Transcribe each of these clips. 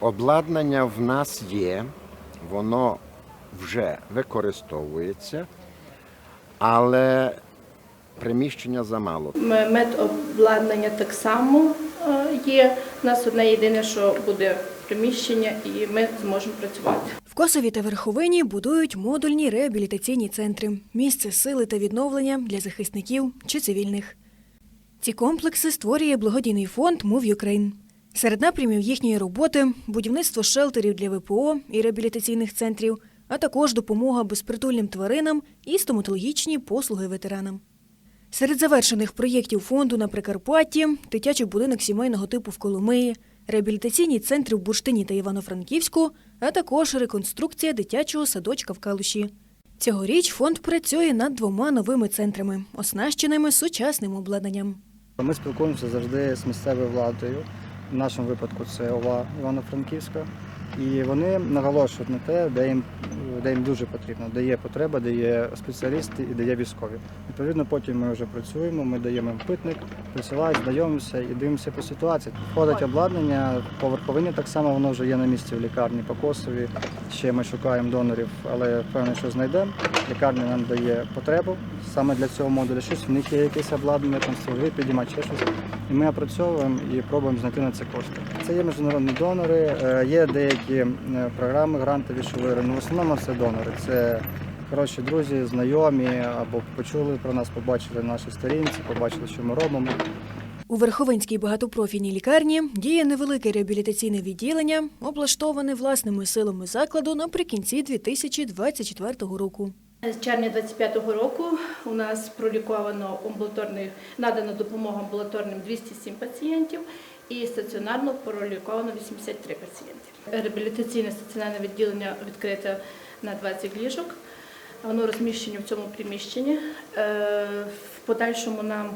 Обладнання в нас є, воно вже використовується, але приміщення замало. Медобладнання так само е, є. У нас одне єдине, що буде приміщення, і ми зможемо працювати. В Косові та Верховині будують модульні реабілітаційні центри, місце сили та відновлення для захисників чи цивільних. Ці комплекси створює благодійний фонд Move Ukraine. Серед напрямів їхньої роботи будівництво шелтерів для ВПО і реабілітаційних центрів, а також допомога безпритульним тваринам і стоматологічні послуги ветеранам. Серед завершених проєктів фонду на Прикарпатті дитячий будинок сімейного типу в Коломиї, реабілітаційні центри в Бурштині та Івано-Франківську, а також реконструкція дитячого садочка в Калуші. Цьогоріч фонд працює над двома новими центрами, оснащеними сучасним обладнанням. Ми спілкуємося завжди з місцевою владою. В нашому випадку це ОВА Івано-Франківська. І вони наголошують на те, де їм, де їм дуже потрібно, де є потреба, де є спеціалісти і де є військові. Відповідно, потім ми вже працюємо, ми даємо їм питник, присилають, знайомимося і дивимося по ситуації. Входить обладнання по верховині, так само воно вже є на місці в лікарні по Косові. Ще ми шукаємо донорів, але впевнений, що знайдемо. Лікарня нам дає потребу саме для цього модуля. Щось в них є якесь обладнання, там стовги підіймати, ще щось. І ми опрацьовуємо і пробуємо знайти на це кошти. Це є міжнародні донори, е, є деякі е, програми грантові, що виграні. В основному це донори. Це хороші друзі, знайомі або почули про нас, побачили на нашій сторінці, побачили, що ми робимо. У Верховинській багатопрофільній лікарні діє невелике реабілітаційне відділення, облаштоване власними силами закладу наприкінці 2024 року. З червня 25-го року у нас проліковано амбулаторних надано допомогу амбулаторним 207 пацієнтів і стаціонарно проліковано 83 пацієнти. Реабілітаційне стаціонарне відділення відкрите на 20 ліжок. Воно розміщено в цьому приміщенні. Е, В подальшому нам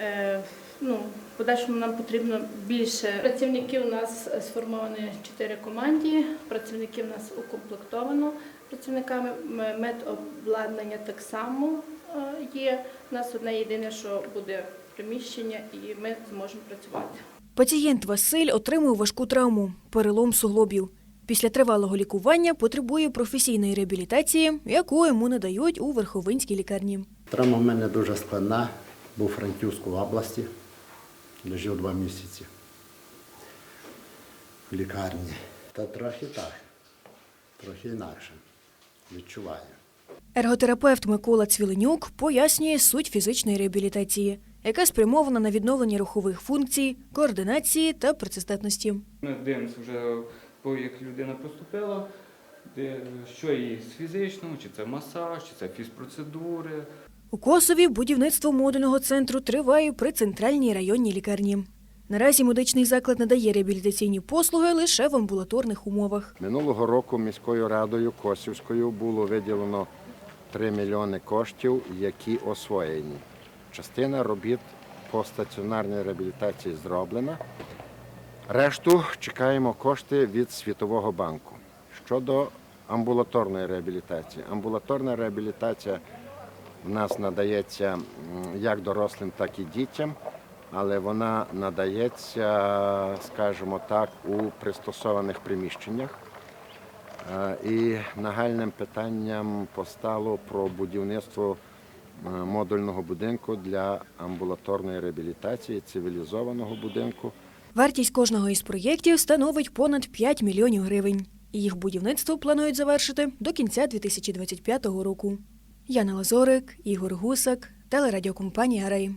е, ну, в подальшому нам потрібно більше працівників. У нас сформовані чотири команди. Працівників у нас укомплектовано працівниками. Медобладнання так само е, є. У нас одне єдине, що буде приміщення, і ми зможемо працювати. Пацієнт Василь отримує важку травму перелом суглобів. Після тривалого лікування потребує професійної реабілітації, яку йому надають у Верховинській лікарні. Травма в мене дуже складна, був у Франківську області, лежав два місяці в лікарні. Та трохи так, трохи інакше. Відчуваю. Ерготерапевт Микола Цвіленюк пояснює суть фізичної реабілітації, яка спрямована на відновлення рухових функцій, координації та працездатності. Ми дивимося вже, по як людина поступила, де, що їй з фізичного, чи це масаж, чи це фізпроцедури. У Косові будівництво модульного центру триває при центральній районній лікарні. Наразі медичний заклад надає реабілітаційні послуги лише в амбулаторних умовах. Минулого року міською радою Косівською було виділено 3 мільйони коштів, які освоєні. Частина робіт по стаціонарній реабілітації зроблена. Решту чекаємо кошти від Світового банку. Щодо амбулаторної реабілітації. Амбулаторна реабілітація в нас надається як дорослим, так і дітям, але вона надається, скажімо так, у пристосованих приміщеннях. Е, І нагальним питанням постало про будівництво е, модульного будинку для амбулаторної реабілітації, цивілізованого будинку. Вартість кожного із проєктів становить понад 5 мільйонів гривень. Їх будівництво планують завершити до кінця 2025 року. Яна Лазорик, Ігор Гусак, телерадіокомпанія Рей.